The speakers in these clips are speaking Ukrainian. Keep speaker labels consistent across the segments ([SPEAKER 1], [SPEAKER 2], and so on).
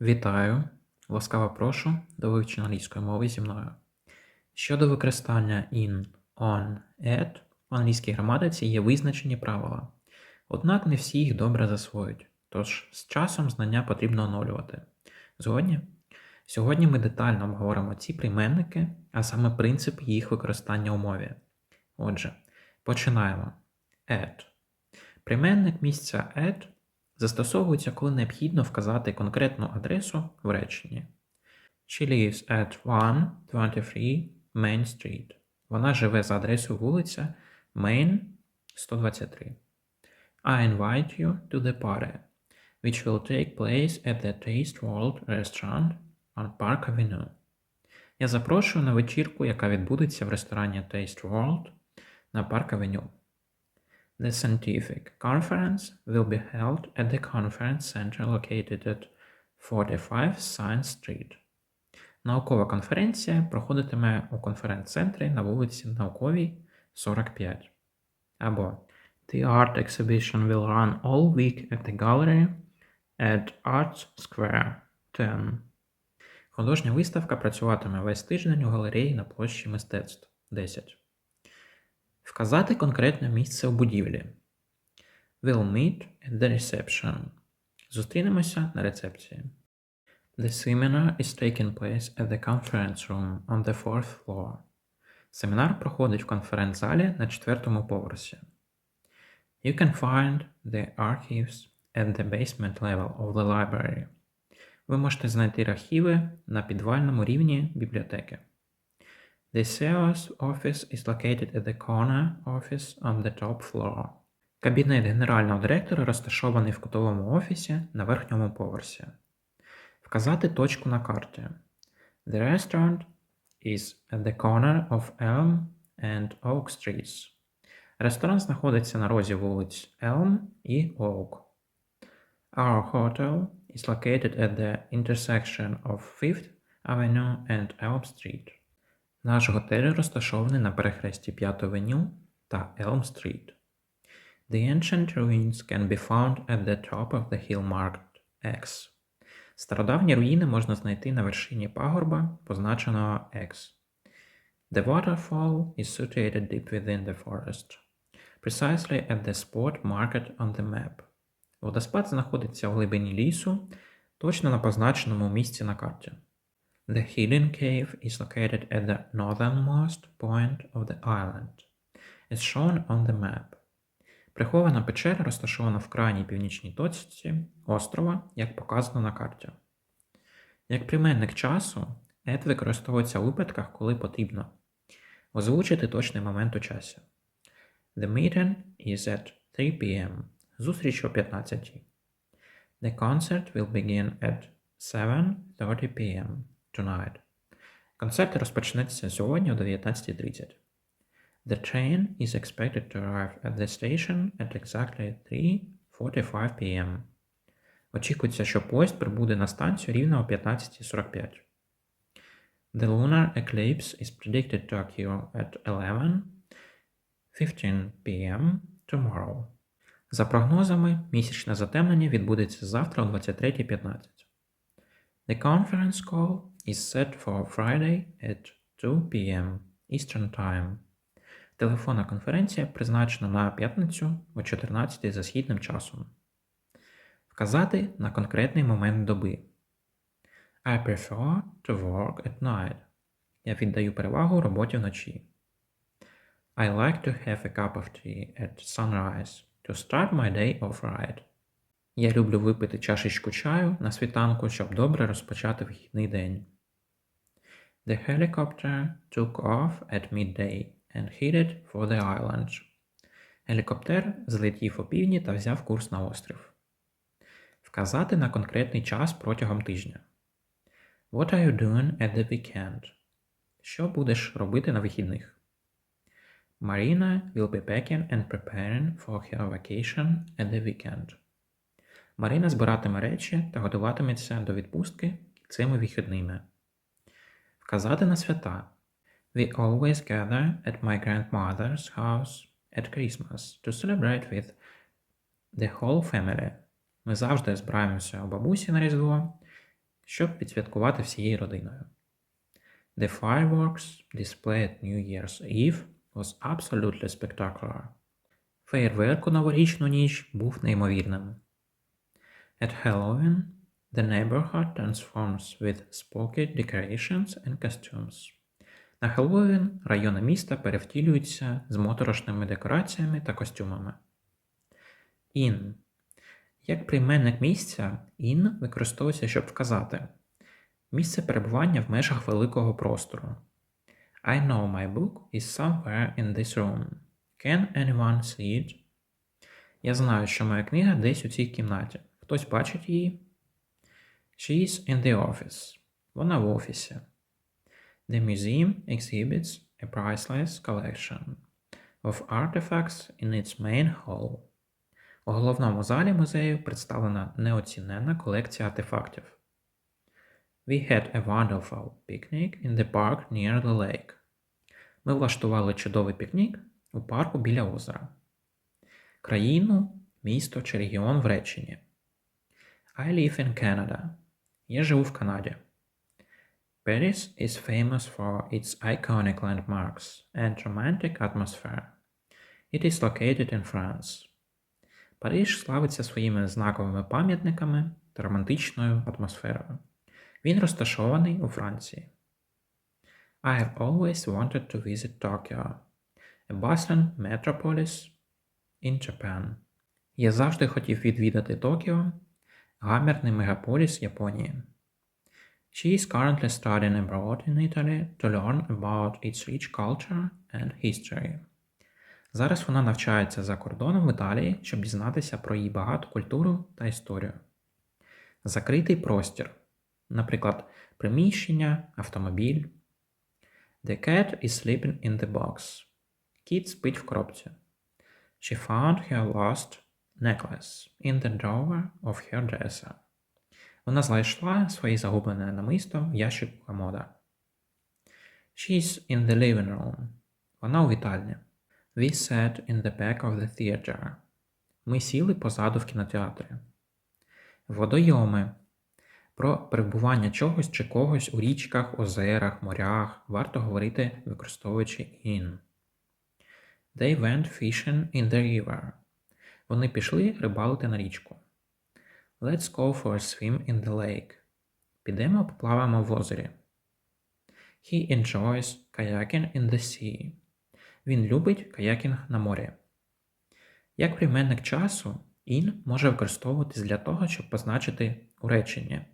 [SPEAKER 1] Вітаю! Ласкаво прошу до вивчення англійської мови зі мною. Щодо використання in, on, at в англійській граматиці є визначені правила. Однак не всі їх добре засвоюють, тож з часом знання потрібно оновлювати. Згодні? Сьогодні ми детально обговоримо ці прийменники, а саме принцип їх використання у мові. Отже, починаємо. At. Прийменник місця at застосовується, коли необхідно вказати конкретну адресу в реченні. She lives at 123 Main Street. Вона живе за адресою вулиця Main 123. I invite you to the party, which will take place at the Taste World restaurant on Park Avenue. Я запрошую на вечірку, яка відбудеться в ресторані Taste World на Park Avenue. The scientific conference will be held at the conference center located at 45 Science Street. Наукова конференція проходитиме у конференц-центрі на вулиці Науковій 45. Або The art exhibition will run all week at the gallery at Arts Square 10. Художня виставка працюватиме весь тиждень у галереї на площі мистецтв 10. Вказати конкретне місце у будівлі. We'll meet at the reception. Зустрінемося на рецепції. The seminar is taking place at the conference room on the fourth floor. Семінар проходить в конференц-залі на четвертому поверсі. You can find the archives at the basement level of the library. Ви можете знайти архіви на підвальному рівні бібліотеки. The sales office is located at the corner office on the top floor. Кабінет генерального директора розташований в кутовому офісі на верхньому поверсі. Вказати точку на карті. The restaurant is at the corner of Elm and Oak Streets. Ресторан знаходиться на розі вулиць Elm і Oak. Our hotel is located at the intersection of Fifth Avenue and Elm Street. Наш готель розташований на перехресті 5 авеню та Elm Street. The ancient ruins can be found at the top of the hill marked X. Стародавні руїни можна знайти на вершині пагорба, позначеного X. The waterfall is situated deep within the forest, precisely at the spot marked on the map. Водоспад знаходиться в глибині лісу, точно на позначеному місці на карті. The hidden cave is located at the northernmost point of the island, as shown on the map. Прихована печера розташована в крайній північній точці острова, як показано на карті. Як прийменник часу, at використовується у випадках, коли потрібно озвучити точний момент у часі. The meeting is at 3 p.m. Зустріч о 15. The concert will begin at 7.30 p.m. tonight. Концерт розпочнеться сьогодні о 19.30. The train is expected to arrive at the station at exactly 3.45 p.m. Очікується, що поїзд прибуде на станцію рівно о 15.45. The lunar eclipse is predicted to occur at 11.15 p.m. tomorrow. За прогнозами, місячне затемнення відбудеться завтра о 23.15. The conference call is set for Friday at 2 p.m. Eastern Time. Телефонна конференція призначена на п'ятницю о 14 за східним часом. Вказати на конкретний момент доби. I prefer to work at night. Я віддаю перевагу роботі вночі. I like to have a cup of tea at sunrise to start my day off right. Я люблю випити чашечку чаю на світанку, щоб добре розпочати вихідний день. The helicopter took off at midday and headed for the island. Гелікоптер злетів опівдні та взяв курс на острів. Вказати на конкретний час протягом тижня. What are you doing at the weekend? Що будеш робити на вихідних? Marina will be packing and preparing for her vacation at the weekend. Марина збиратиме речі та готуватиметься до відпустки цими вихідними. Вказати на свята. We always gather at my grandmother's house at Christmas to celebrate with the whole family. Ми завжди збираємося у бабусі на Різдво, щоб відсвяткувати всією родиною. The fireworks displayed New Year's Eve was absolutely spectacular. Феєрверк у новорічну ніч був неймовірним. At Halloween, the neighborhood transforms with spooky decorations and costumes. На Хеллоуін райони міста перевтілюються з моторошними декораціями та костюмами. In. Як прийменник місця, in використовується, щоб вказати місце перебування в межах великого простору. I know my book is somewhere in this room. Can anyone see it? Я знаю, що моя книга десь у цій кімнаті. Хтось бачить її? She is in the office. Вона в офісі. The museum exhibits a priceless collection of artifacts in its main hall. У головному залі музею представлена неоціненна колекція артефактів. We had a wonderful picnic in the park near the lake. Ми влаштували чудовий пікнік у парку біля озера. Країну, місто чи регіон в реченні. I live in Canada. Я живу в Канаді. Paris is famous for its iconic landmarks and romantic atmosphere. It is located in France. Париж славиться своїми знаковими пам'ятниками та романтичною атмосферою. Він розташований у Франції. I have always wanted to visit Tokyo, a bustling metropolis in Japan. Я завжди хотів відвідати Токіо, гамірний мегаполіс Японії. She is currently studying abroad in Italy to learn about its rich culture and history. Зараз вона навчається за кордоном в Італії, щоб дізнатися про її багату культуру та історію. Закритий простір, наприклад, приміщення, автомобіль. The cat is sleeping in the box. Кіт спить в коробці. She found her lost necklace in the drawer of her dresser. Вона знайшла своє загублене намисто в ящику комода. She's in the living room. Вона у вітальні. We sat in the back of the theater. Ми сіли позаду в кінотеатрі. Водойоми. Про перебування чогось чи когось у річках, озерах, морях варто говорити, використовуючи in. They went fishing in the river. Вони пішли рибалити на річку. Let's go for a swim in the lake. Підемо поплаваємо в озері. He enjoys kayaking in the sea. Він любить каякінг на морі. Як прийменник часу, in може використовуватись для того, щоб позначити у реченні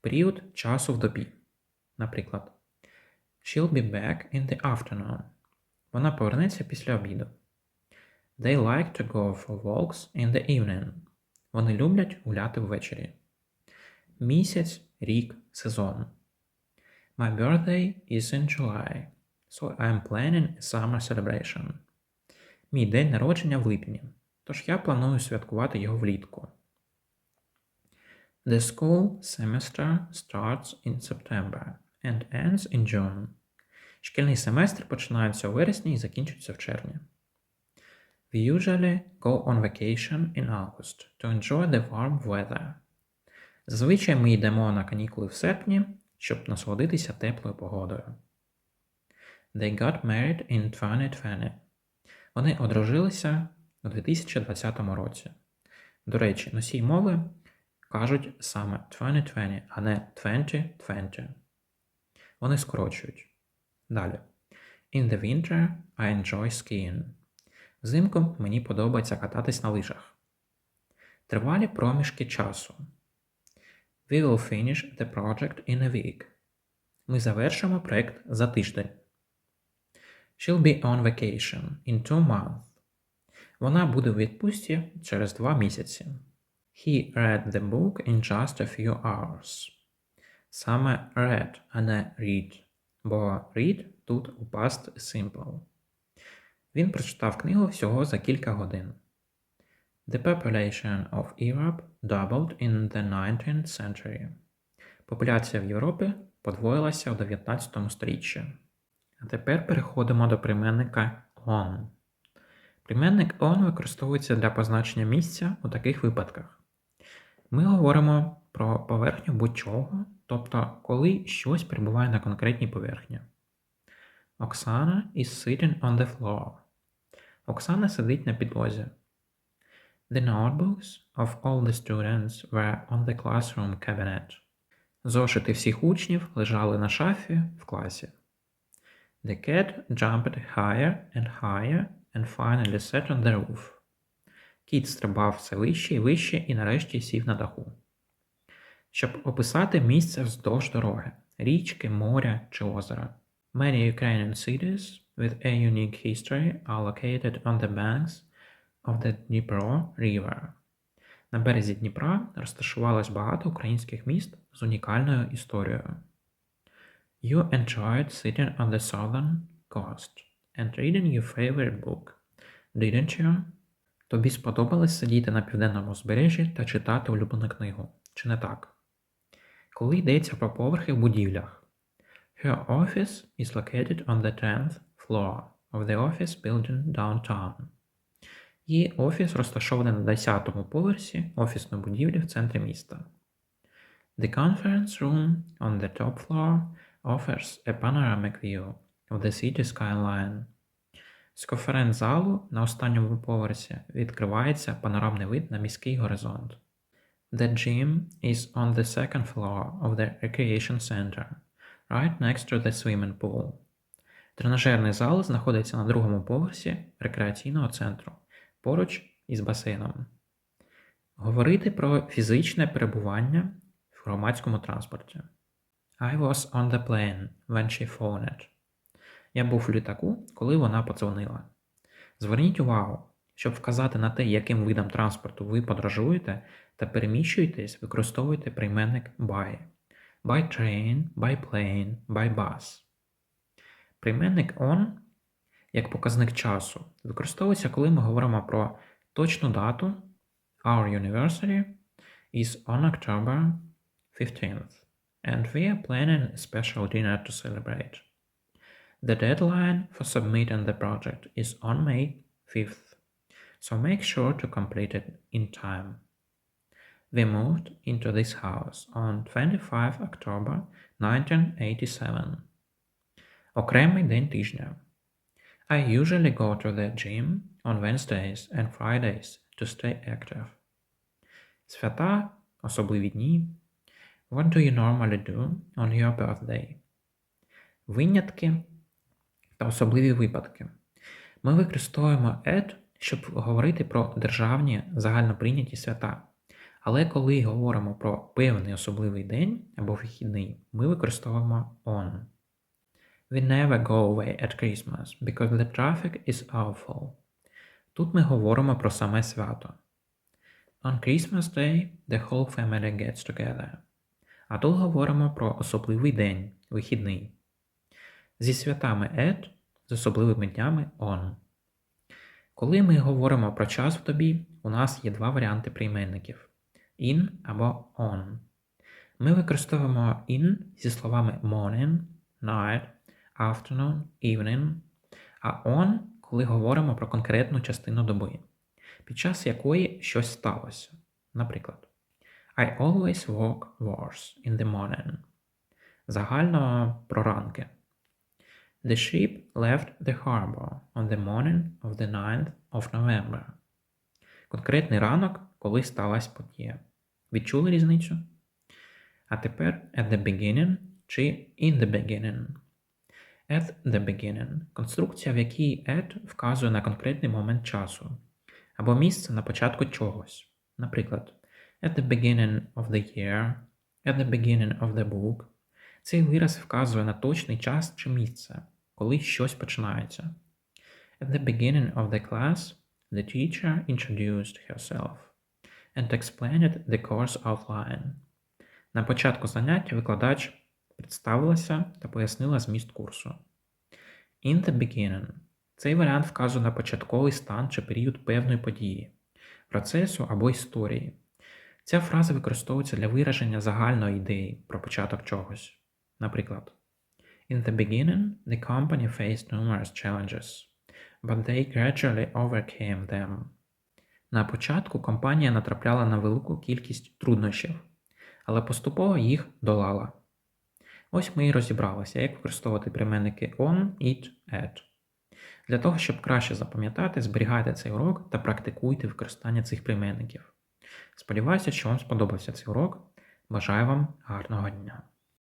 [SPEAKER 1] період часу в добі. Наприклад, She'll be back in the afternoon. Вона повернеться після обіду. They like to go for walks in the evening. Вони люблять гуляти ввечері. Місяць, рік, сезон. My birthday is in July, so I'm planning a summer celebration. Мій день народження в липні, тож я планую святкувати його влітку. The school semester starts in September and ends in June. Шкільний семестр починається у вересні і закінчується в червні. We usually go on vacation in August to enjoy the warm weather. Зазвичай ми йдемо на канікули в серпні, щоб насолодитися теплою погодою. They got married in 2020. Вони одружилися у 2020 році. До речі, носій мови кажуть саме 2020, а не 2020. Вони скорочують. Далі. In the winter I enjoy skiing. Взимку мені подобається кататись на лижах. Тривалі проміжки часу. We will finish the project in a week. Ми завершимо проект за тиждень. She'll be on vacation in two months. Вона буде у відпустці через два місяці. He read the book in just a few hours. Саме read, а не read, бо read тут у past simple. Він прочитав книгу всього за кілька годин. The population of Europe doubled in the 19th century. Популяція в Європі подвоїлася у 19 сторіччі. А тепер переходимо до прийменника on. Прийменник on використовується для позначення місця у таких випадках. Ми говоримо про поверхню будь-чого тобто коли щось перебуває на конкретній поверхні. Оксана is sitting on the floor. Оксана сидить на підлозі. The notebooks of all the students were on the classroom cabinet. Зошити всіх учнів лежали на шафі в класі. The cat jumped higher and higher and finally sat on the roof. Кіт стрибав все вище і вище і нарешті сів на даху. Щоб описати місце вздовж дороги, річки, моря чи озера. Many Ukrainian cities with a unique history are located on the banks of the Dnipro River. На березі Дніпра розташувалось багато українських міст з унікальною історією. You enjoyed sitting on the southern coast and reading your favorite book, didn't you? Тобі сподобалось сидіти на південному узбережжі та читати улюблену книгу, чи не так? Коли йдеться про поверхи в будівлях. Her office is located on the 10th floor of the office building downtown. Її офіс розташований на 10-му поверсі офісної будівлі в центрі міста. The conference room on the top floor offers a panoramic view of the city skyline. З конференц-залу на останньому поверсі відкривається панорамний вид на міський горизонт. The gym is on the second floor of the recreation center, right next to the swimming pool. Тренажерний зал знаходиться на другому поверсі рекреаційного центру, поруч із басейном. Говорити про фізичне перебування в громадському транспорті. I was on the plane when she phoned. Я був в літаку, коли вона подзвонила. Зверніть увагу, щоб вказати на те, яким видом транспорту ви подорожуєте та переміщуєтесь, використовуйте прийменник by. By train, by plane, by bus. Прийменник on як показник часу використовується, коли ми говоримо про точну дату. Our anniversary is on October 15th, and we are planning a special dinner to celebrate. The deadline for submitting the project is on May 5th, so make sure to complete it in time. We moved into this house on 25 October 1987. Окремий день тижня. I usually go to the gym on Wednesdays and Fridays to stay active. Свята, особливі дні. What do you normally do on your birthday? Винятки та особливі випадки. Ми використовуємо at, щоб говорити про державні загальноприйняті свята. Але коли говоримо про певний особливий день або вихідний, ми використовуємо on. We never go away at Christmas because the traffic is awful. Тут ми говоримо про саме свято. On Christmas Day the whole family gets together. А тут говоримо про особливий день, вихідний. Зі святами at, з особливими днями on. Коли ми говоримо про час в добі, у нас є два варіанти прийменників in або on. Ми використовуємо in зі словами morning, night, afternoon, evening, а on, коли говоримо про конкретну частину доби, під час якої щось сталося. Наприклад, I always walk wars in the morning. Загально про ранки. The ship left the harbor on the morning of the 9th of November. Конкретний ранок, коли сталася подія. Відчули різницю? А тепер at the beginning чи in the beginning. At the beginning конструкція, в якій at вказує на конкретний момент часу або місце на початку чогось. Наприклад, at the beginning of the year, at the beginning of the book. Цей вираз вказує на точний час чи місце, коли щось починається. At the beginning of the class, the teacher introduced herself and explained the course outline. На початку заняття викладач представилася та пояснила зміст курсу. In the beginning. Цей варіант вказує на початковий стан чи період певної події, процесу або історії. Ця фраза використовується для вираження загальної ідеї про початок чогось. Наприклад, In the beginning, the company faced numerous challenges, but they gradually overcame them. На початку компанія натрапляла на велику кількість труднощів, але поступово їх долала. Ось ми і розібралися, як використовувати прийменники on, it, at. Для того, щоб краще запам'ятати, зберігайте цей урок та практикуйте використання цих прийменників. Сподіваюся, що вам сподобався цей урок. Бажаю вам гарного дня!